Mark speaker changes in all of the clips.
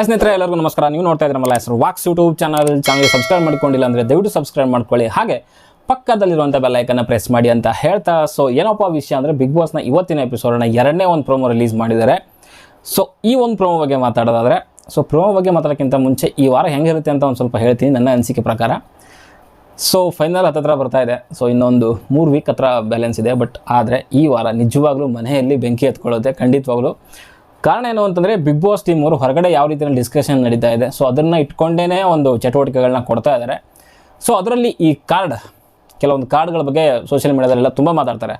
Speaker 1: Hi ಸ್ನೇಹಿತರೆ, ಎಲ್ಲರಿಗೂ ನಮಸ್ಕಾರ. ನೀವು ನೋಡ್ತಾ ಇದ್ರೆ ನಮ್ಮ ಹೆಸರು ವಾಕ್ಸ್ ಯೂಟ್ಯೂಬ್ ಚಾನಲ್. ಚಾನಲ್ ಸಬ್ಸ್ಕ್ರೈಬ್ ಮಾಡ್ಕೊಂಡಿಲ್ಲ ಅಂದರೆ ದಯವಿಟ್ಟು ಸಬ್ಸ್ಕ್ರೈಬ್ ಮಾಡ್ಕೊಳ್ಳಿ. ಹಾಗೆ ಪಕ್ಕದಲ್ಲಿರುವಂಥ ಬೆಲ್ಲೈಕನ್ನು ಪ್ರೆಸ್ ಮಾಡಿ ಅಂತ ಹೇಳ್ತಾ ಸೊ ಏನಪ್ಪ ವಿಷಯ ಅಂದರೆ ಬಿಗ್ ಬಾಸ್ನ ಇವತ್ತಿನ ಎಪಿಸೋಡನ್ನ ಎರಡನೇ ಒಂದು ಪ್ರೋಮೋ ರಿಲೀಸ್ ಮಾಡಿದ್ದಾರೆ. ಸೊ ಈ ಒಂದು ಪ್ರೋಮೋ ಬಗ್ಗೆ ಮಾತಾಡೋದಾದರೆ ಸೊ ಪ್ರೋಮೋ ಬಗ್ಗೆ ಮಾತಾಡೋಕ್ಕಿಂತ ಮುಂಚೆ ಈ ವಾರ ಹೆಂಗಿರುತ್ತೆ ಅಂತ ಒಂದು ಸ್ವಲ್ಪ ಹೇಳ್ತೀನಿ ನನ್ನ ಅನಿಸಿಕೆ ಪ್ರಕಾರ. ಸೊ ಫೈನಲ್ ಹತ್ತತ್ರ ಬರ್ತಾ ಇದೆ. ಸೊ ಇನ್ನೊಂದು ಮೂರು ವೀಕ್ ಹತ್ರ ಬ್ಯಾಲೆನ್ಸ್ ಇದೆ ಬಟ್ ಆದರೆ ಈ ವಾರ ನಿಜವಾಗ್ಲೂ ಮನೆಯಲ್ಲಿ ಬೆಂಕಿ ಎತ್ಕೊಳ್ಳುತ್ತೆ ಖಂಡಿತವಾಗ್ಲೂ ಕಾರಣ ಏನು ಅಂತಂದರೆ ಬಿಗ್ ಬಾಸ್ ಟೀಮ್ ಅವರು ಹೊರಗಡೆ ಯಾವ ರೀತಿಯಲ್ಲಿ ಡಿಸ್ಕಷನ್ ನಡೀತಾ ಇದೆ. ಸೊ ಅದನ್ನು ಇಟ್ಕೊಂಡೇ ಒಂದು ಚಟುವಟಿಕೆಗಳನ್ನ ಕೊಡ್ತಾ ಇದ್ದಾರೆ ಸೊ ಅದರಲ್ಲಿ ಈ ಕಾರ್ಡ್ ಕೆಲವೊಂದು ಕಾರ್ಡ್ಗಳ ಬಗ್ಗೆ ಸೋಷಿಯಲ್ ಮೀಡಿಯಾದಲ್ಲೆಲ್ಲ ತುಂಬ ಮಾತಾಡ್ತಾರೆ.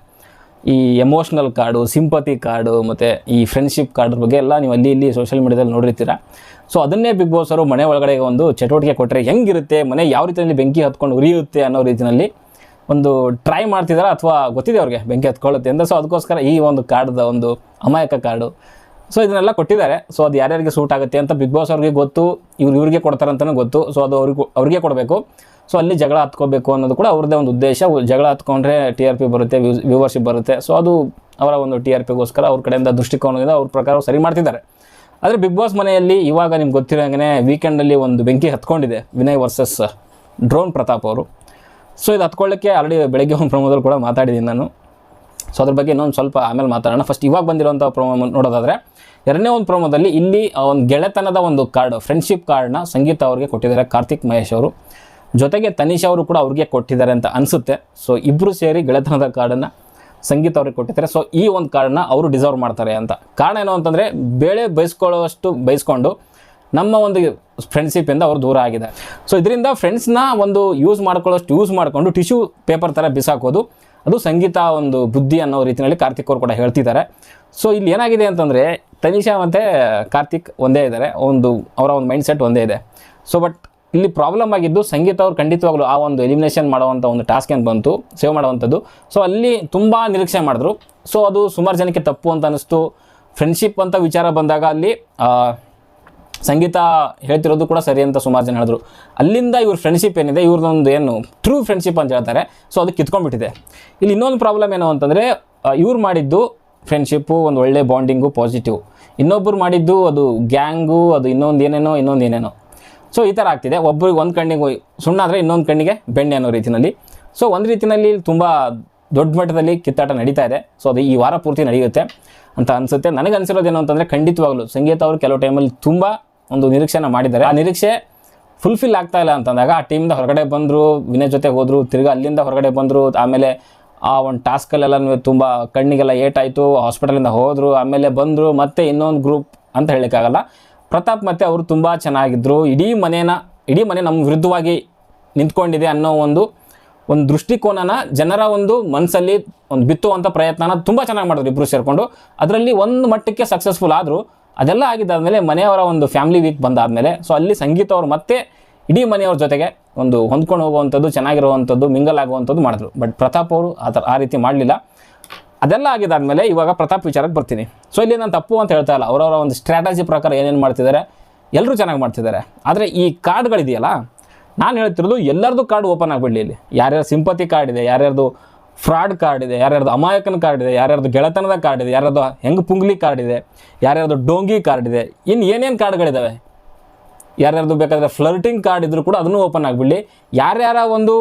Speaker 1: ಈ ಎಮೋಷ್ನಲ್ ಕಾರ್ಡು ಸಿಂಪತಿ ಕಾರ್ಡು ಮತ್ತು ಈ ಫ್ರೆಂಡ್ಶಿಪ್ ಕಾರ್ಡ್ ಬಗ್ಗೆ ಎಲ್ಲ ನೀವು ಅಲ್ಲಿ ಇಲ್ಲಿ ಸೋಷಿಯಲ್ ಮೀಡಿಯಾದಲ್ಲಿ ನೋಡಿರ್ತೀರ. ಸೊ ಅದನ್ನೇ ಬಿಗ್ ಬಾಸ್ ಅವರು ಮನೆ ಒಳಗಡೆ ಒಂದು ಚಟುವಟಿಕೆ ಕೊಟ್ಟರೆ ಹೆಂಗಿರುತ್ತೆ, ಮನೆ ಯಾವ ರೀತಿಯಲ್ಲಿ ಬೆಂಕಿ ಹತ್ಕೊಂಡು ಉರಿಯುತ್ತೆ ಅನ್ನೋ ರೀತಿಯಲ್ಲಿ ಒಂದು ಟ್ರೈ ಮಾಡ್ತಿದ್ದಾರೆ ಅಥವಾ ಗೊತ್ತಿದೆ ಅವ್ರಿಗೆ ಬೆಂಕಿ ಹತ್ಕೊಳ್ಳುತ್ತೆ ಅಂತ? ಸೊ ಅದಕ್ಕೋಸ್ಕರ ಈ ಒಂದು ಕಾರ್ಡ್ದ ಒಂದು ಅಮಾಯಕ ಕಾರ್ಡು ಸೊ ಇದನ್ನೆಲ್ಲ ಕೊಟ್ಟಿದ್ದಾರೆ. ಸೊ ಅದು ಯಾರ್ಯಾರಿಗೆ ಸೂಟ್ ಆಗುತ್ತೆ ಅಂತ ಬಿಗ್ ಬಾಸ್ ಅವ್ರಿಗೆ ಗೊತ್ತು. ಇವ್ರು ಇವ್ರಿಗೆ ಕೊಡ್ತಾರೆ ಅಂತಲೂ ಗೊತ್ತು. ಸೊ ಅದು ಅವ್ರಿಗೆ ಅವ್ರಿಗೆ ಕೊಡಬೇಕು. ಸೊ ಅಲ್ಲಿ ಜಗಳ ಹತ್ಕೋಬೇಕು ಅನ್ನೋದು ಕೂಡ ಅವ್ರದ್ದೇ ಒಂದು ಉದ್ದೇಶ. ಜಗಳ ಹತ್ಕೊಂಡ್ರೆ ಟಿ ಆರ್ ಪಿ ಬರುತ್ತೆ ವ್ಯೂವರ್ಶಿಪ್ ಬರುತ್ತೆ. ಸೊ ಅದು ಅವರ ಒಂದು ಟಿ ಆರ್ ಪಿಗೋಸ್ಕರ ಅವ್ರ ಕಡೆಯಿಂದ ದೃಷ್ಟಿಕೋನದಿಂದ ಅವ್ರ ಪ್ರಕಾರ ಸರಿ ಮಾಡ್ತಿದ್ದಾರೆ. ಆದರೆ ಬಿಗ್ ಬಾಸ್ ಮನೆಯಲ್ಲಿ ಇವಾಗ ನಿಮ್ಗೆ ಗೊತ್ತಿರೋಂಗೆ ವೀಕೆಂಡಲ್ಲಿ ಒಂದು ಬೆಂಕಿ ಹತ್ಕೊಂಡಿದೆ. ವಿನಯ್ ವರ್ಸಸ್ ಡ್ರೋನ್ ಪ್ರತಾಪ್ ಅವರು. ಸೊ ಇದು ಹತ್ಕೊಳ್ಳೋಕ್ಕೆ ಆಲ್ರೆಡಿ ಬೆಳಗ್ಗೆ ಒಂದು ಪ್ರಮೋದಲ್ಲಿ ಕೂಡ ಮಾತಾಡಿದ್ದೀನಿ ನಾನು. ಸೊ ಅದ್ರ ಬಗ್ಗೆ ಇನ್ನೊಂದು ಸ್ವಲ್ಪ ಆಮೇಲೆ ಮಾತಾಡೋಣ. ಫಸ್ಟ್ ಇವಾಗ ಬಂದಿರೋಂಥ ಪ್ರೊಮೋ ನೋಡೋದಾದರೆ, ಎರಡನೇ ಒಂದು ಪ್ರೋಮೋದಲ್ಲಿ ಇಲ್ಲಿ ಒಂದು ಗೆಳೆತನದ ಒಂದು ಕಾರ್ಡ್ ಫ್ರೆಂಡ್ಶಿಪ್ ಕಾರ್ಡ್ನ ಸಂಗೀತ ಅವ್ರಿಗೆ ಕೊಟ್ಟಿದ್ದಾರೆ, ಕಾರ್ತಿಕ್ ಮಹೇಶ್ ಅವರು. ಜೊತೆಗೆ ತನಿಷ್ ಅವರು ಕೂಡ ಅವ್ರಿಗೆ ಕೊಟ್ಟಿದ್ದಾರೆ ಅಂತ ಅನಿಸುತ್ತೆ. ಸೊ ಇಬ್ಬರು ಸೇರಿ ಗೆಳೆತನದ ಕಾರ್ಡನ್ನು ಸಂಗೀತ ಅವ್ರಿಗೆ ಕೊಟ್ಟಿದ್ದಾರೆ. ಸೊ ಈ ಒಂದು ಕಾರ್ಡನ್ನ ಅವರು ಡಿಸರ್ವ್ ಮಾಡ್ತಾರೆ ಅಂತ. ಕಾರಣ ಏನು ಅಂತಂದರೆ, ಬೇಳೆ ಬಯಸ್ಕೊಳ್ಳೋಷ್ಟು ಬಯಸ್ಕೊಂಡು ನಮ್ಮ ಒಂದು ಫ್ರೆಂಡ್ಶಿಪ್ಪಿಂದ ಅವರು ದೂರ ಆಗಿದೆ. ಸೊ ಇದರಿಂದ ಫ್ರೆಂಡ್ಸ್ನ ಒಂದು ಯೂಸ್ ಮಾಡ್ಕೊಳ್ಳೋಷ್ಟು ಯೂಸ್ ಮಾಡಿಕೊಂಡು ಟಿಶ್ಯೂ ಪೇಪರ್ ಥರ ಬಿಸಾಕೋದು ಅದು ಸಂಗೀತ ಒಂದು ಬುದ್ಧಿ ಅನ್ನೋ ರೀತಿಯಲ್ಲಿ ಕಾರ್ತಿಕ್ ಅವರು ಕೂಡ ಹೇಳ್ತಿದ್ದಾರೆ. ಸೊ ಇಲ್ಲಿ ಏನಾಗಿದೆ ಅಂತಂದರೆ, ತನಿಷಾ ಮತ್ತು ಕಾರ್ತಿಕ್ ಒಂದೇ ಇದ್ದಾರೆ. ಒಂದು, ಅವರ ಒಂದು ಮೈಂಡ್ ಸೆಟ್ ಒಂದೇ ಇದೆ. ಸೊ ಬಟ್ ಇಲ್ಲಿ ಪ್ರಾಬ್ಲಮ್ ಆಗಿದ್ದು ಸಂಗೀತ ಅವರು ಖಂಡಿತವಾಗ್ಲೂ ಆ ಒಂದು ಎಲಿಮಿನೇಷನ್ ಮಾಡುವಂಥ ಒಂದು ಟಾಸ್ಕ್ ಏನು ಬಂತು ಸೇವ್ ಮಾಡುವಂಥದ್ದು. ಸೊ ಅಲ್ಲಿ ತುಂಬ ನಿರೀಕ್ಷೆ ಮಾಡಿದ್ರು. ಸೊ ಅದು ಸುಮಾರು ಜನಕ್ಕೆ ತಪ್ಪು ಅಂತ ಅನ್ನಿಸ್ತು. ಫ್ರೆಂಡ್ಶಿಪ್ ಅಂತ ವಿಚಾರ ಬಂದಾಗ ಅಲ್ಲಿ ಸಂಗೀತ ಹೇಳ್ತಿರೋದು ಕೂಡ ಸರಿ ಅಂತ ಸುಮಾರು ಜನ ಹೇಳಿದ್ರು. ಅಲ್ಲಿಂದ ಇವ್ರ ಫ್ರೆಂಡ್ಶಿಪ್ ಏನಿದೆ, ಇವ್ರದ್ದೊಂದು ಏನು ಟ್ರೂ ಫ್ರೆಂಡ್ಶಿಪ್ ಅಂತ ಹೇಳ್ತಾರೆ. ಸೊ ಅದು ಕಿತ್ಕೊಂಡ್ಬಿಟ್ಟಿದೆ. ಇಲ್ಲಿ ಇನ್ನೊಂದು ಪ್ರಾಬ್ಲಮ್ ಏನು ಅಂತಂದರೆ ಇವ್ರು ಮಾಡಿದ್ದು ಫ್ರೆಂಡ್ಶಿಪ್ಪು ಒಂದು ಒಳ್ಳೆ ಬಾಂಡಿಂಗು ಪಾಸಿಟಿವ್ ಇನ್ನೊಬ್ಬರು ಮಾಡಿದ್ದು ಅದು ಗ್ಯಾಂಗು ಅದು ಇನ್ನೊಂದು ಏನೇನೋ ಇನ್ನೊಂದು ಏನೇನೋ. ಸೊ ಈ ಥರ ಆಗ್ತಿದೆ. ಒಬ್ಬರಿಗೆ ಒಂದು ಕಣ್ಣಿಗೆ ಸುಣ್ಣ ಆದರೆ ಇನ್ನೊಂದು ಕಣ್ಣಿಗೆ ಬೆಣ್ಣೆ ಅನ್ನೋ ರೀತಿಯಲ್ಲಿ ಸೊ ಒಂದು ರೀತಿಯಲ್ಲಿ ತುಂಬ ದೊಡ್ಡ ಮಟ್ಟದಲ್ಲಿ ಕಿತ್ತಾಟ ನಡೀತಾ ಇದೆ. ಸೊ ಅದು ಈ ವಾರ ಪೂರ್ತಿ ನಡೆಯುತ್ತೆ ಅಂತ ಅನಿಸುತ್ತೆ. ನನಗೆ ಅನಿಸಿರೋದೇನು ಅಂತಂದರೆ, ಖಂಡಿತವಾಗಲೂ ಸಂಗೀತ ಅವರು ಕೆಲವು ಟೈಮಲ್ಲಿ ತುಂಬ ಒಂದು ನಿರೀಕ್ಷೆನ ಮಾಡಿದ್ದಾರೆ. ಆ ನಿರೀಕ್ಷೆ ಫುಲ್ಫಿಲ್ ಆಗ್ತಾ ಇಲ್ಲ ಅಂತಂದಾಗ ಆ ಟೀಮಿಂದ ಹೊರಗಡೆ ಬಂದರು, ವಿನಯ್ ಜೊತೆ ಹೋದರು, ತಿರ್ಗಿ ಅಲ್ಲಿಂದ ಹೊರಗಡೆ ಬಂದರು, ಆಮೇಲೆ ಆ ಒಂದು ಟಾಸ್ಕಲ್ಲೆಲ್ಲ ತುಂಬ ಕಣ್ಣಿಗೆಲ್ಲ ಏಟಾಯಿತು ಹಾಸ್ಪಿಟಲಿಂದ ಹೋದರು, ಆಮೇಲೆ ಬಂದರು, ಮತ್ತೆ ಇನ್ನೊಂದು ಗ್ರೂಪ್ ಅಂತ ಹೇಳೋಕ್ಕಾಗಲ್ಲ ಪ್ರತಾಪ್ ಮತ್ತು ಅವರು ತುಂಬ ಚೆನ್ನಾಗಿದ್ದರು ಇಡೀ ಮನೇನ, ಇಡೀ ಮನೆ ನಮ್ಮ ವಿರುದ್ಧವಾಗಿ ನಿಂತ್ಕೊಂಡಿದೆ ಅನ್ನೋ ಒಂದು ಒಂದು ದೃಷ್ಟಿಕೋನನ ಜನರ ಒಂದು ಮನಸ್ಸಲ್ಲಿ ಒಂದು ಬಿತ್ತುವಂಥ ಪ್ರಯತ್ನನ ತುಂಬ ಚೆನ್ನಾಗಿ ಮಾಡಿದ್ರು ಇಬ್ಬರು ಸೇರಿಕೊಂಡು. ಅದರಲ್ಲಿ ಒಂದು ಮಟ್ಟಕ್ಕೆ ಸಕ್ಸಸ್ಫುಲ್ ಆದರು. ಅದೆಲ್ಲ ಆಗಿದ್ದಾದಮೇಲೆ ಮನೆಯವರ ಒಂದು ಫ್ಯಾಮಿಲಿ ವೀಕ್ ಬಂದಾದಮೇಲೆ ಸೊ ಅಲ್ಲಿ ಸಂಗೀತ ಅವರು ಮತ್ತೆ ಇಡೀ ಮನೆಯವ್ರ ಜೊತೆಗೆ ಒಂದು ಹೊಂದ್ಕೊಂಡು ಹೋಗುವಂಥದ್ದು, ಚೆನ್ನಾಗಿರುವಂಥದ್ದು ಮಿಂಗಲ್ ಆಗುವಂಥದ್ದು ಮಾಡಿದ್ರು. ಬಟ್ ಪ್ರತಾಪ್ ಅವರು ಆ ಥರ ಆ ರೀತಿ ಮಾಡಲಿಲ್ಲ. ಅದೆಲ್ಲ ಆಗಿದ್ದಾದಮೇಲೆ ಇವಾಗ ಪ್ರತಾಪ್ ವಿಚಾರಕ್ಕೆ ಬರ್ತೀನಿ. ಸೊ ಇಲ್ಲಿ ನಾನು ತಪ್ಪು ಅಂತ ಹೇಳ್ತಾ ಇಲ್ಲ. ಅವರವರ ಒಂದು ಸ್ಟ್ರಾಟಜಿ ಪ್ರಕಾರ ಏನೇನು ಮಾಡ್ತಿದ್ದಾರೆ ಎಲ್ಲರೂ ಚೆನ್ನಾಗಿ ಮಾಡ್ತಿದ್ದಾರೆ. ಆದರೆ ಈ ಕಾರ್ಡ್ಗಳಿದೆಯಲ್ಲ ನಾನು ಹೇಳ್ತಿರೋದು ಎಲ್ಲರದು ಕಾರ್ಡ್ ಓಪನ್ ಆಗಿಬಿಡಲಿ ಇಲ್ಲಿ. ಯಾರ್ಯಾರು ಸಿಂಪತಿ ಕಾರ್ಡ್ ಇದೆ, ಯಾರ್ಯಾರ್ದು ಫ್ರಾಡ್ ಕಾರ್ಡ್ ಇದೆ, ಯಾರ್ಯಾರ್ದು ಅಮಾಯಕನ ಕಾರ್ಡ್ ಇದೆ, ಯಾರ್ಯಾರ್ದು ಗೆಳೆತನದ ಕಾರ್ಡ್ ಇದೆ, ಯಾರ್ಯಾರ್ದು ಹೆಂಗೆ ಪುಂಗ್ಲಿ ಕಾರ್ಡ್ ಇದೆ, ಯಾರ್ಯಾರ್ದು ಡೋಂಗಿ ಕಾರ್ಡ್ ಇದೆ ಇನ್ನು ಏನೇನು ಕಾರ್ಡ್ಗಳಿದ್ದಾವೆ ಯಾರ್ಯಾರ್ದು ಬೇಕಾದರೆ ಫ್ಲರ್ಟಿಂಗ್ ಕಾರ್ಡ್ ಇದ್ದರೂ ಕೂಡ ಅದನ್ನು ಓಪನ್ ಆಗಿಬಿಡಲಿ. ಯಾರ್ಯಾರ ಒಂದು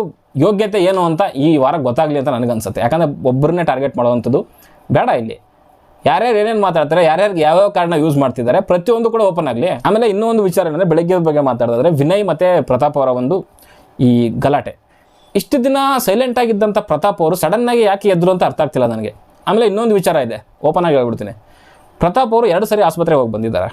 Speaker 1: ಯೋಗ್ಯತೆ ಏನು ಅಂತ ಈ ವಾರ ಗೊತ್ತಾಗಲಿ ಅಂತ ನನಗನ್ಸುತ್ತೆ. ಯಾಕಂದರೆ ಒಬ್ಬರನ್ನೇ ಟಾರ್ಗೆಟ್ ಮಾಡುವಂಥದ್ದು ಬೇಡ ಇಲ್ಲಿ. ಯಾರ್ಯಾರು ಏನೇನು ಮಾತಾಡ್ತಾರೆ ಯಾರ್ಯಾರು ಯಾವ್ಯಾವ ಕಾರ್ಡ್ನ ಯೂಸ್ ಮಾಡ್ತಿದ್ದಾರೆ, ಪ್ರತಿಯೊಂದು ಕೂಡ ಓಪನ್ ಆಗಲಿ. ಆಮೇಲೆ ಇನ್ನೊಂದು ವಿಚಾರ ಏನಂದರೆ ಬೆಳಗ್ಗೆ ಬಗ್ಗೆ ಮಾತಾಡಿದ್ರೆ ವಿನಯ್ ಮತ್ತು ಪ್ರತಾಪ್ ಅವರ ಒಂದು ಈ ಗಲಾಟೆ. ಇಷ್ಟು ದಿನ ಸೈಲೆಂಟ್ ಆಗಿದ್ದಂಥ ಪ್ರತಾಪ್ ಅವರು ಸಡನ್ನಾಗಿ ಯಾಕೆ ಎದ್ರು ಅಂತ ಅರ್ಥ ಆಗ್ತಿಲ್ಲ ನನಗೆ. ಆಮೇಲೆ ಇನ್ನೊಂದು ವಿಚಾರ ಇದೆ ಓಪನ್ ಆಗಿ ಹೇಳ್ಬಿಡ್ತೀನಿ. ಪ್ರತಾಪ್ ಅವರು ಎರಡು ಸಾರಿ ಆಸ್ಪತ್ರೆಗೆ ಹೋಗಿ ಬಂದಿದ್ದಾರೆ.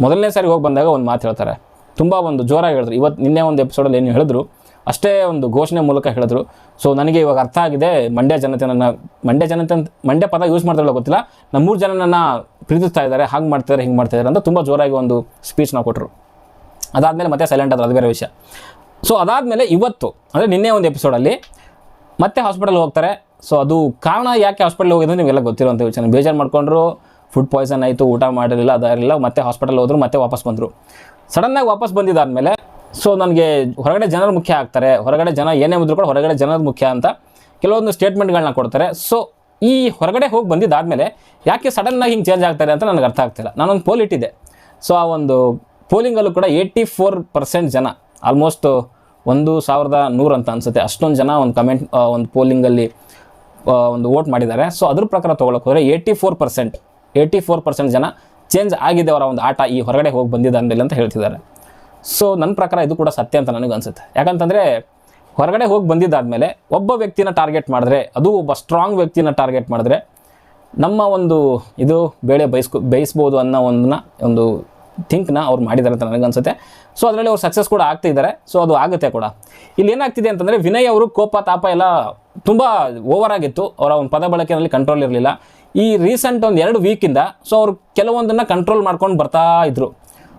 Speaker 1: ಮೊದಲನೇ ಸಾರಿ ಹೋಗಿ ಬಂದಾಗ ಒಂದು ಮಾತು ಹೇಳ್ತಾರೆ. ತುಂಬ ಒಂದು ಜೋರಾಗಿ ಹೇಳಿದ್ರು. ಇವತ್ತು ನಿನ್ನೆ ಒಂದು ಎಪಿಸೋಡಲ್ಲಿ ಏನು ಹೇಳಿದ್ರು? ಅಷ್ಟೇ ಒಂದು ಘೋಷಣೆ ಮೂಲಕ ಹೇಳಿದ್ರು. ಸೊ ನನಗೆ ಇವಾಗ ಅರ್ಥ ಆಗಿದೆ. ಮಂಡ್ಯ ಜನತೆ ನನ್ನ ಮಂಡ್ಯ ಜನತೆ ಅಂತ, ಮಂಡ್ಯ ಪದ ಯೂಸ್ ಮಾಡ್ತಾಳೆ ಗೊತ್ತಿಲ್ಲ. ನಮ್ಮ ಮೂರು ಜನ ನನ್ನ ಪ್ರೀತಿಸ್ತಾ ಇದ್ದಾರೆ. ಹಾಗೆ ಮಾಡ್ತಿದ್ದಾರೆ, ಹಿಂಗೆ ಮಾಡ್ತಿದ್ದಾರೆ ಅಂತ ತುಂಬ ಜೋರಾಗಿ ಒಂದು ಸ್ಪೀಚ್ನ ಕೊಟ್ಟರು ಅದಾದಮೇಲೆ ಮತ್ತೆ ಸೈಲೆಂಟ್ ಆದ್ರೆ. ಅದು ಬೇರೆ ವಿಷಯ. ಸೊ ಅದಾದಮೇಲೆ ಇವತ್ತು, ಅಂದರೆ ನಿನ್ನೆ ಒಂದು ಎಪಿಸೋಡಲ್ಲಿ ಮತ್ತೆ ಹಾಸ್ಪಿಟಲ್ ಹೋಗ್ತಾರೆ. ಸೊ ಅದು ಕಾರಣ ಯಾಕೆ ಹಾಸ್ಪಿಟಲ್ ಹೋಗಿದ್ರು ನಿಮಗೆಲ್ಲ ಗೊತ್ತಿರುವಂಥ ವಿಚಾರ. ಬೇಜಾರು ಮಾಡ್ಕೊಂಡ್ರು ಫುಡ್ ಪಾಯ್ಸನ್ ಆಯಿತು, ಊಟ ಮಾಡಿರಲಿಲ್ಲ ಅದಾಗಿರಲಿಲ್ಲ ಮತ್ತೆ ಹಾಸ್ಪಿಟಲ್ ಹೋದ್ರು, ಮತ್ತೆ ವಾಪಸ್ ಬಂದರು. ಸಡನ್ನಾಗಿ ವಾಪಸ್ ಬಂದಿದ್ದಾದಮೇಲೆ ಸೊ ನನಗೆ ಹೊರಗಡೆ ಜನರು ಮುಖ್ಯ ಆಗ್ತಾರೆ. ಹೊರಗಡೆ ಜನ ಏನೇ ಬಂದರೂ ಕೂಡ ಹೊರಗಡೆ ಜನರ ಮುಖ್ಯ ಅಂತ ಕೆಲವೊಂದು ಸ್ಟೇಟ್ಮೆಂಟ್ಗಳನ್ನ ಕೊಡ್ತಾರೆ. ಸೊ ಈ ಹೊರಗಡೆ ಹೋಗಿ ಬಂದಿದ್ದಾದಮೇಲೆ ಯಾಕೆ ಸಡನ್ನಾಗಿ ಹಿಂಗೆ ಚೇಂಜ್ ಆಗ್ತಾರೆ ಅಂತ ನನಗೆ ಅರ್ಥ ಆಗ್ತಿಲ್ಲ. ನಾನೊಂದು ಪೋಲ್ ಇಟ್ಟಿದ್ದೆ. ಸೊ ಆ ಒಂದು ಪೋಲಿಂಗಲ್ಲೂ ಕೂಡ ಏಯ್ಟಿ ಫೋರ್ ಪರ್ಸೆಂಟ್ ಜನ ಆಲ್ಮೋಸ್ಟ್ ಒಂದು ಸಾವಿರದ ನೂರು ಅಂತ ಅನಿಸುತ್ತೆ. ಅಷ್ಟೊಂದು ಜನ ಒಂದು ಕಮೆಂಟ್ ಒಂದು ಪೋಲಿಂಗಲ್ಲಿ ಒಂದು ವೋಟ್ ಮಾಡಿದ್ದಾರೆ. ಸೊ ಅದ್ರ ಪ್ರಕಾರ ತೊಗೊಳಕ್ಕೆ ಹೋದರೆ eighty four percent eighty four percent ಜನ ಚೇಂಜ್ ಆಗಿದೆ ಅವರ ಒಂದು ಆಟ, ಈ ಹೊರಗಡೆ ಹೋಗಿ ಬಂದಿದ್ದ ಅಂದಮೇಲೆ ಅಂತ ಹೇಳ್ತಿದ್ದಾರೆ. ಸೊ ನನ್ನ ಪ್ರಕಾರ ಇದು ಕೂಡ ಸತ್ಯ ಅಂತ ನನಗೆ ಅನಿಸುತ್ತೆ. ಯಾಕಂತಂದರೆ ಹೊರಗಡೆ ಹೋಗಿ ಬಂದಿದ್ದಾದಮೇಲೆ ಒಬ್ಬ ವ್ಯಕ್ತಿನ ಟಾರ್ಗೆಟ್ ಮಾಡಿದ್ರೆ, ಅದು ಒಬ್ಬ ಸ್ಟ್ರಾಂಗ್ ವ್ಯಕ್ತಿನ ಟಾರ್ಗೆಟ್ ಮಾಡಿದ್ರೆ ನಮ್ಮ ಒಂದು ಇದು ಬೇಳೆ ಬಯಸ್ಕೊ ಬೇಯಿಸ್ಬೋದು ಅನ್ನೋ ಒಂದನ್ನ ಒಂದು ಥಿಂಕ್ನ ಅವ್ರು ಮಾಡಿದ್ದಾರೆ ಅಂತ ನನಗನ್ಸುತ್ತೆ ಸೊ ಅದರಲ್ಲಿ ಅವ್ರು ಸಕ್ಸಸ್ ಕೂಡ ಆಗ್ತಿದ್ದಾರೆ ಸೊ ಅದು ಆಗುತ್ತೆ ಕೂಡ. ಇಲ್ಲಿ ಏನಾಗ್ತಿದೆ ಅಂತಂದರೆ ವಿನಯ್ ಅವರು ಕೋಪ, ತಾಪ ಎಲ್ಲ ತುಂಬ ಓವರ್ ಆಗಿತ್ತು. ಅವರ ಒಂದು ಪದ ಬಳಕೆಯಲ್ಲಿ ಕಂಟ್ರೋಲ್ ಇರಲಿಲ್ಲ. ಈ ರೀಸೆಂಟ್ ಒಂದು ಎರಡು ವೀಕಿಂದ ಸೊ ಅವರು ಕೆಲವೊಂದನ್ನು ಕಂಟ್ರೋಲ್ ಮಾಡ್ಕೊಂಡು ಬರ್ತಾ ಇದ್ರು.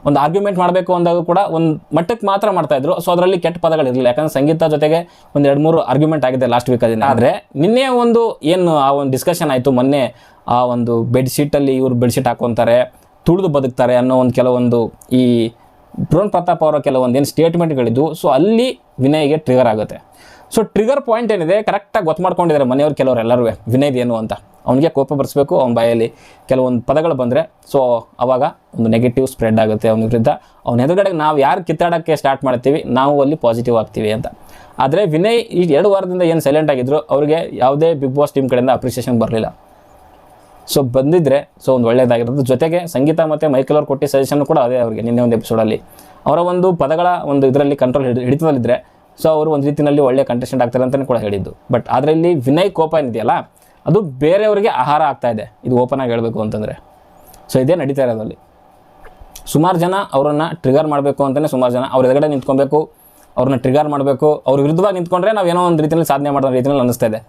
Speaker 1: ಒಂದು ಆರ್ಗ್ಯುಮೆಂಟ್ ಮಾಡಬೇಕು ಅಂದಾಗ ಕೂಡ ಒಂದು ಮಟ್ಟಕ್ಕೆ ಮಾತ್ರ ಮಾಡ್ತಾಯಿದ್ರು ಸೊ ಅದರಲ್ಲಿ ಕೆಟ್ಟ ಪದಗಳಿರಲಿಲ್ಲ ಯಾಕಂದರೆ ಸಂಗೀತ ಜೊತೆಗೆ ಒಂದು ಎರಡು ಮೂರು ಆರ್ಗ್ಯುಮೆಂಟ್ ಆಗಿದೆ ಲಾಸ್ಟ್ ವೀಕ್ ಅದನ್ನ ಆದರೆ ನಿನ್ನೆ ಒಂದು ಏನು ಆ ಒಂದು ಡಿಸ್ಕಷನ್ ಆಯಿತು ಮೊನ್ನೆ, ಆ ಒಂದು ಬೆಡ್ಶೀಟಲ್ಲಿ ಇವರು ಬೆಡ್ಶೀಟ್ ಹಾಕೊತಾರೆ. ತುಳಿದು ಬದುಕ್ತಾರೆ ಅನ್ನೋ ಒಂದು ಕೆಲವೊಂದು ಈ ಡ್ರೋನ್ ಪ್ರತಾಪ್ ಅವರ ಕೆಲವೊಂದು ಏನು ಸ್ಟೇಟ್ಮೆಂಟ್ಗಳಿದ್ದು ಸೊ ಅಲ್ಲಿ ವಿನಯ್ಗೆ ಟ್ರಿಗರ್ ಆಗುತ್ತೆ. ಸೊ ಟ್ರಿಗರ್ ಪಾಯಿಂಟ್ ಏನಿದೆ? ಕರೆಕ್ಟಾಗಿ ಗೊತ್ತು ಮಾಡ್ಕೊಂಡಿದ್ದಾರೆ ಮನೆಯವ್ರು ಕೆಲವರು ಎಲ್ಲರೂ. ವಿನಯ್ದು ಏನು ಅಂತ. ಅವನಿಗೆ ಕೋಪ ಬರೆಸ್ಬೇಕು, ಅವನ ಬಾಯಲ್ಲಿ ಕೆಲವೊಂದು ಪದಗಳು ಬಂದರೆ. ಸೊ ಅವಾಗ ಒಂದು ನೆಗೆಟಿವ್ ಸ್ಪ್ರೆಡ್ ಆಗುತ್ತೆ ಅವನ ವಿರುದ್ಧ. ಅವನ ಎದುರುಗಡೆ ನಾವು ಯಾರು ಕಿತ್ತಾಡೋಕ್ಕೆ ಸ್ಟಾರ್ಟ್ ಮಾಡ್ತೀವಿ, ನಾವು ಅಲ್ಲಿ ಪಾಸಿಟಿವ್ ಆಗ್ತೀವಿ ಅಂತ. ಆದರೆ ವಿನಯ್ ಈ ಎರಡು ವಾರದಿಂದ ಏನು ಸೈಲೆಂಟ್ ಆಗಿದ್ರು, ಅವರಿಗೆ ಯಾವುದೇ ಬಿಗ್ ಬಾಸ್ ಟೀಮ್ ಕಡೆಯಿಂದ ಅಪ್ರಿಷಿಯೇಷನ್ ಬರಲಿಲ್ಲ. ಸೊ ಬಂದಿದ್ದರೆ ಸೊ ಒಂದು ಒಳ್ಳೆಯದಾಗಿರೋದು ಜೊತೆಗೆ ಸಂಗೀತ ಮತ್ತು ಮೈಕಲ್ ಅವ್ರು ಕೊಟ್ಟಿ ಸಜೆಷನ್ ಕೂಡ ಅದೇ ಅವರಿಗೆ ನಿನ್ನೆ ಒಂದು ಎಪಿಸೋಡಲ್ಲಿ ಅವರ ಒಂದು ಪದಗಳ ಒಂದು ಇದರಲ್ಲಿ ಕಂಟ್ರೋಲ್ ಹಿಡಿ ಹಿಡಿತದಲ್ಲಿದ್ದರೆ ಸೊ ಅವರು ಒಂದು ರೀತಿಯಲ್ಲಿ ಒಳ್ಳೆ ಕಂಟೆಸ್ಟೆಂಟ್ ಆಗ್ತಾರೆ ಅಂತಲೇ ಕೂಡ ಹೇಳಿದ್ದು. ಬಟ್ ಅದರಲ್ಲಿ ವಿನಯ್ ಕೋಪ ಏನಿದೆಯಲ್ಲ, ಅದು ಬೇರೆಯವರಿಗೆ ಆಹಾರ ಆಗ್ತಾ ಇದೆ. ಇದು ಓಪನ್ ಆಗಿ ಹೇಳಬೇಕು ಅಂತಂದರೆ. ಸೊ ಇದೇ ನಡೀತಾ ಇರೋದಲ್ಲಿ ಸುಮಾರು ಜನ ಅವರನ್ನು ಟ್ರಿಗರ್ ಮಾಡಬೇಕು ಅಂತಲೇ ಸುಮಾರು ಜನ ಅವ್ರ ಎದುರುಗಡೆ ನಿಂತ್ಕೊಬೇಕು, ಅವ್ರನ್ನ ಟ್ರಿಗರ್ ಮಾಡಬೇಕು. ಅವ್ರ ವಿರುದ್ಧವಾಗಿ ನಿಂತ್ಕೊಂಡ್ರೆ ನಾವು ಏನೋ ಒಂದು ರೀತಿಯಲ್ಲಿ ಸಾಧನೆ ಮಾಡೋ ರೀತಿಯಲ್ಲಿ ಅನ್ನಿಸ್ತಾ ಇದೆ.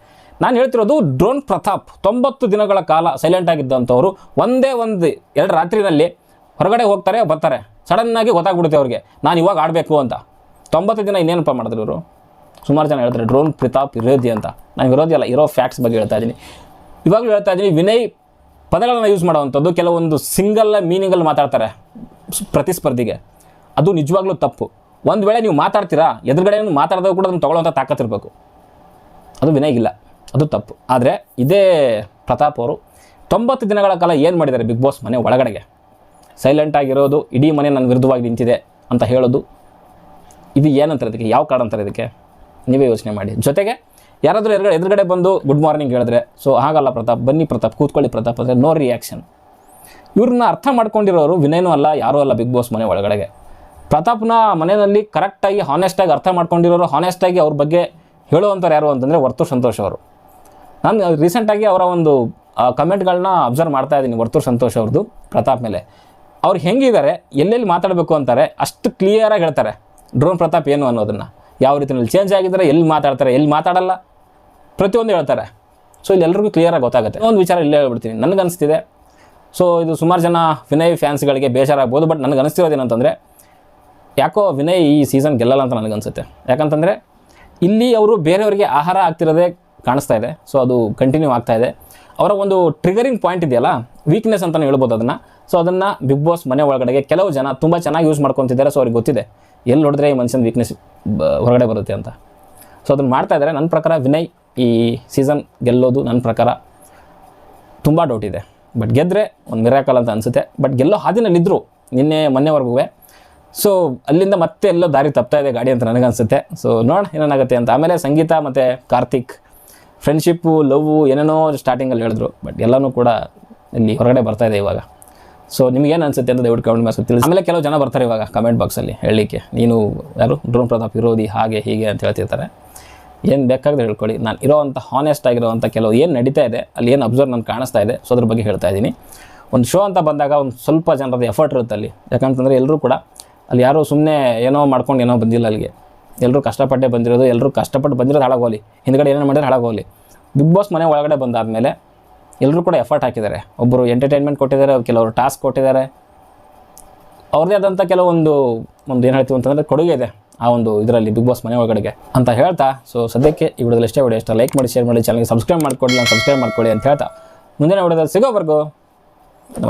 Speaker 1: ನಾನು ಹೇಳ್ತಿರೋದು ಡ್ರೋನ್ ಪ್ರತಾಪ್ ತೊಂಬತ್ತು ದಿನಗಳ ಕಾಲ ಸೈಲೆಂಟ್ ಆಗಿದ್ದಂಥವ್ರು ಒಂದೇ ಒಂದು ಎರಡು ರಾತ್ರಿನಲ್ಲಿ ಹೊರಗಡೆ ಹೋಗ್ತಾರೆ, ಬರ್ತಾರೆ. ಸಡನ್ನಾಗಿ ಗೊತ್ತಾಗ್ಬಿಡುತ್ತೆ ಅವ್ರಿಗೆ. ನಾನು ಇವಾಗ ಆಡಬೇಕು ಅಂತ. ತೊಂಬತ್ತು ದಿನ ಇನ್ನೇನಪ್ಪ ಮಾಡಿದ್ರು ಇವರು? ಸುಮಾರು ಜನ ಹೇಳ್ತಾರೆ, ಡ್ರೋನ್ ಪ್ರತಾಪ್ ವಿರೋಧಿ ಅಂತ. ನಾನು ವಿರೋಧಿ ಅಲ್ಲ, ಇರೋ ಫ್ಯಾಕ್ಟ್ಸ್ ಬಗ್ಗೆ ಹೇಳ್ತಾ ಇದ್ದೀನಿ. ಇವಾಗಲೂ ಹೇಳ್ತಾ ಇದ್ದೀನಿ, ವಿನಯ್ ಪದಗಳನ್ನು ಯೂಸ್ ಮಾಡುವಂಥದ್ದು ಕೆಲವೊಂದು ಸಿಂಗಲ್ ಮೀನಿಂಗಲ್ಲಿ ಮಾತಾಡ್ತಾರೆ ಪ್ರತಿಸ್ಪರ್ಧಿಗೆ. ಅದು ನಿಜವಾಗ್ಲೂ ತಪ್ಪು. ಒಂದು ವೇಳೆ ನೀವು ಮಾತಾಡ್ತೀರಾ ಎದುರುಗಡೆ ಮಾತಾಡಿದಾಗ ಕೂಡ ಅದನ್ನು ತೊಗೊಳ್ಳೋಂಥ ತಾಕತ್ತಿರಬೇಕು ಅದು ವಿನಯ್ಗಿಲ್ಲ ಅದು ತಪ್ಪು. ಆದರೆ ಇದೇ ಪ್ರತಾಪ್ ಅವರು ತೊಂಬತ್ತು ದಿನಗಳ ಕಾಲ ಏನು ಮಾಡಿದ್ದಾರೆ ಬಿಗ್ ಬಾಸ್ ಮನೆ ಒಳಗಡೆಗೆ? ಸೈಲೆಂಟ್ ಆಗಿರೋದು, ಇಡೀ ಮನೆ ನನ್ನ ವಿರುದ್ಧವಾಗಿ ನಿಂತಿದೆ ಅಂತ ಹೇಳೋದು. ಇದು ಏನಂತಾರೆ ಇದಕ್ಕೆ? ಯಾವ ಕಾರ್ಡ್ ಅಂತಾರೆ ಇದಕ್ಕೆ? ನೀವೇ ಯೋಚನೆ ಮಾಡಿ. ಜೊತೆಗೆ ಯಾರಾದರೂ ಎದುರುಗಡೆ ಎದುರುಗಡೆ ಬಂದು ಗುಡ್ ಮಾರ್ನಿಂಗ್ ಹೇಳಿದ್ರೆ ಸೊ ಹಾಗಲ್ಲ ಪ್ರತಾಪ್, ಬನ್ನಿ ಪ್ರತಾಪ್, ಕೂತ್ಕೊಳ್ಳಿ ಪ್ರತಾಪ್ ಅಂದರೆ ನೋ ರಿಯಾಕ್ಷನ್ ಇವ್ರನ್ನ ಅರ್ಥ ಮಾಡ್ಕೊಂಡಿರೋರು ವಿನಯನೂ ಅಲ್ಲ, ಯಾರೂ ಅಲ್ಲ ಬಿಗ್ ಬಾಸ್ ಮನೆ ಒಳಗಡೆಗೆ. ಪ್ರತಾಪ್ನ ಮನೆಯಲ್ಲಿ ಕರೆಕ್ಟಾಗಿ ಹಾನೆಸ್ಟಾಗಿ ಅರ್ಥ ಮಾಡ್ಕೊಂಡಿರೋರು ಹಾನೆಸ್ಟಾಗಿ ಅವ್ರ ಬಗ್ಗೆ ಹೇಳುವಂಥವ್ರು ಯಾರು ಅಂತಂದರೆ ವರ್ತು ಸಂತೋಷ್ ಅವರು. ನಾನು ರೀಸೆಂಟಾಗಿ ಅವರ ಒಂದು ಕಮೆಂಟ್ಗಳನ್ನ ಅಬ್ಸರ್ವ್ ಮಾಡ್ತಾ ಇದ್ದೀನಿ, ವರ್ತೂರ್ ಸಂತೋಷ್ ಅವ್ರದ್ದು ಪ್ರತಾಪ್ ಮೇಲೆ. ಅವ್ರು ಹೆಂಗಿದ್ದಾರೆ ಎಲ್ಲೆಲ್ಲಿ ಮಾತಾಡಬೇಕು ಅಂತಾರೆ, ಅಷ್ಟು ಕ್ಲಿಯರಾಗಿ ಹೇಳ್ತಾರೆ. ಡ್ರೋನ್ ಪ್ರತಾಪ್ ಏನು ಅನ್ನೋದನ್ನು. ಯಾವ ರೀತಿಯಲ್ಲಿ ಚೇಂಜ್ ಆಗಿದ್ದಾರೆ ಎಲ್ಲಿ ಮಾತಾಡ್ತಾರೆ, ಎಲ್ಲಿ ಮಾತಾಡಲ್ಲ. ಪ್ರತಿಯೊಂದು ಹೇಳ್ತಾರೆ. ಸೊ ಇಲ್ಲಿ ಎಲ್ರಿಗೂ ಕ್ಲಿಯರಾಗಿ ಗೊತ್ತಾಗುತ್ತೆ. ಒಂದು ವಿಚಾರ ಇಲ್ಲೇ ಹೇಳ್ಬಿಡ್ತೀನಿ. ನನಗೆ ಅನಿಸ್ತಿದೆ. ಸೊ ಇದು ಸುಮಾರು ಜನ ವಿನಯ್ ಫ್ಯಾನ್ಸ್ಗಳಿಗೆ ಬೇಜಾರಾಗ್ಬೋದು ಬಟ್ ನನಗೆ ಅನಿಸ್ತಿರೋದು ಏನಂತಂದರೆ, ಯಾಕೋ ವಿನಯ್ ಈ ಸೀಸನ್ ಗೆಲ್ಲಲ್ಲ ಅಂತ ನನಗನ್ಸುತ್ತೆ ಯಾಕಂತಂದರೆ, ಇಲ್ಲಿ ಅವರು ಬೇರೆಯವರಿಗೆ ಆಹಾರ ಆಗ್ತಿರೋದೇ ಕಾಣಿಸ್ತಾ ಇದೆ. ಸೊ ಅದು ಕಂಟಿನ್ಯೂ ಆಗ್ತಾ ಇದೆ. ಅವರ ಒಂದು ಟ್ರಿಗರಿಂಗ್ ಪಾಯಿಂಟ್ ಇದೆಯಲ್ಲ ವೀಕ್ನೆಸ್ ಅಂತಲೇ ಹೇಳ್ಬೋದು ಅದನ್ನು. ಸೊ ಅದನ್ನು ಬಿಗ್ ಬಾಸ್ ಮನೆ ಒಳಗಡೆಗೆ ಕೆಲವು ಜನ ತುಂಬ ಚೆನ್ನಾಗಿ ಯೂಸ್ ಮಾಡ್ಕೊತಿದ್ದಾರೆ. ಸೊ ಅವ್ರಿಗೆ ಗೊತ್ತಿದೆ, ಎಲ್ಲಿ ನೋಡಿದ್ರೆ ಈ ಮನುಷ್ಯನ ವೀಕ್ನೆಸ್ ಹೊರಗಡೆ ಬರುತ್ತೆ ಅಂತ. ಸೊ ಅದನ್ನು ಮಾಡ್ತಾ ಇದ್ದಾರೆ ನನ್ನ ಪ್ರಕಾರ ವಿನಯ್ ಈ ಸೀಸನ್ ಗೆಲ್ಲೋದು ನನ್ನ ಪ್ರಕಾರ ತುಂಬ ಡೌಟ್ ಇದೆ. ಬಟ್ ಗೆದ್ದರೆ ಒಂದು ಮಿರಾಕಲ್ ಅಂತ ಅನಿಸುತ್ತೆ. ಬಟ್ ಗೆಲ್ಲೋ ಹಾದಿನಲ್ಲಿದ್ದರು ನಿನ್ನೆ ಮೊನ್ನೆವರೆಗೂ ಸೊ ಅಲ್ಲಿಂದ ಮತ್ತೆ ಎಲ್ಲೋ ದಾರಿ ತಪ್ತಾ ಇದೆ ಗಾಡಿ ಅಂತ ನನಗನ್ಸುತ್ತೆ. ಸೊ ನೋಡೋಣ ಏನಾಗುತ್ತೆ ಅಂತ. ಆಮೇಲೆ ಸಂಗೀತ ಮತ್ತು ಕಾರ್ತಿಕ್ ಫ್ರೆಂಡ್ಶಿಪ್ಪು ಲವ್ ಏನೇನೋ ಸ್ಟಾರ್ಟಿಂಗಲ್ಲಿ ಹೇಳಿದ್ರು ಬಟ್ ಎಲ್ಲನೂ ಕೂಡ ಇಲ್ಲಿ ಹೊರಗಡೆ ಬರ್ತಾ ಇದೆ ಇವಾಗ. ಸೊ ನಿಮಗೇನು ಅನಿಸುತ್ತೆ ಅಂತ ದಯವಿಟ್ಟು ಕಮೆಂಟ್ ಬಾಕ್ಸ್ ತಿಳಿಸಿ. ಆಮೇಲೆ ಕೆಲವು ಜನ ಬರ್ತಾರೆ ಇವಾಗ ಕಮೆಂಟ್ ಬಾಕ್ಸಲ್ಲಿ ಹೇಳಲಿಕ್ಕೆ. ನೀನು ಯಾರು? ಡ್ರೋನ್ ಪ್ರತಾಪ್ ವಿರೋಧಿ, ಹಾಗೆ, ಹೀಗೆ ಅಂತ ಹೇಳ್ತಿರ್ತಾರೆ. ಏನು ಬೇಕಾದ್ರೆ ಹೇಳ್ಕೊಳ್ಳಿ. ನಾನು ಇರೋವಂಥ ಹಾನೆಸ್ಟ್ ಆಗಿರೋವಂಥ ಕೆಲವು ಏನು ನಡೀತಾ ಇದೆ, ಅಲ್ಲಿ ಏನು ಅಬ್ಸರ್ವ್ ನಾನು ಕಾಣಿಸ್ತಾ ಇದೆ ಸೊ ಅದ್ರ ಬಗ್ಗೆ ಹೇಳ್ತಾ ಇದ್ದೀನಿ. ಒಂದು ಶೋ ಅಂತ ಬಂದಾಗ ಒಂದು ಸ್ವಲ್ಪ ಜನರದ ಎಫರ್ಟ್ ಇರುತ್ತೆ ಅಲ್ಲಿ. ಯಾಕಂತಂದರೆ ಎಲ್ಲರೂ ಕೂಡ ಅಲ್ಲಿ ಯಾರೂ ಸುಮ್ಮನೆ ಏನೋ ಮಾಡ್ಕೊಂಡು ಏನೋ ಬಂದಿಲ್ಲ ಅಲ್ಲಿಗೆ. ಎಲ್ಲರೂ ಕಷ್ಟಪಟ್ಟೆ ಬಂದಿರೋದು ಎಲ್ಲರೂ ಕಷ್ಟಪಟ್ಟು ಬಂದಿರೋದು ಹಾಳಾಗೋಲಿ ಹಿಂದ್ಗಡೆ ಏನೇನು ಮಾಡಿದ್ರೆ ಹಾಳಾಗೋಲಿ ಬಿಗ್ ಬಾಸ್ ಮನೆ ಒಳಗಡೆ ಬಂದಾದಮೇಲೆ ಎಲ್ಲರೂ ಕೂಡ ಎಫರ್ಟ್ ಹಾಕಿದ್ದಾರೆ. ಒಬ್ಬರು ಎಂಟರ್ಟೈನ್ಮೆಂಟ್ ಕೊಟ್ಟಿದ್ದಾರೆ ಕೆಲವರು ಟಾಸ್ಕ್ ಕೊಟ್ಟಿದ್ದಾರೆ. ಅವ್ರದ್ದೇ ಆದಂಥ ಕೆಲವೊಂದು, ಒಂದು ಏನು ಹೇಳ್ತೀವಿ ಅಂತಂದರೆ ಕೊಡುಗೆ ಇದೆ ಆ ಒಂದು ಇದರಲ್ಲಿ ಬಿಗ್ ಬಾಸ್ ಮನೆ ಒಳಗಡೆಗೆ ಅಂತ ಹೇಳ್ತಾ ಸೊ ಸದ್ಯಕ್ಕೆ ಈ ವಿಡಿಯೋದಲ್ಲಿ ಎಷ್ಟೇ ವಿಡಿಯೋ, ಇಷ್ಟ ಲೈಕ್ ಮಾಡಿ ಶೇರ್ ಮಾಡಿ ಚಾನಲ್ಗೆ ಸಬ್ಸ್ಕ್ರೈಬ್ ಮಾಡ್ಕೊಳ್ಳಿ ನಾನು ಸಬ್ಸ್ಕ್ರೈಬ್ ಮಾಡ್ಕೊಳ್ಳಿ ಅಂತ ಹೇಳ್ತಾ, ಮುಂದಿನ ವಿಡಿಯೋದಲ್ಲಿ ಸಿಗೋವರೆಗೂ ನಮಸ್ತೆ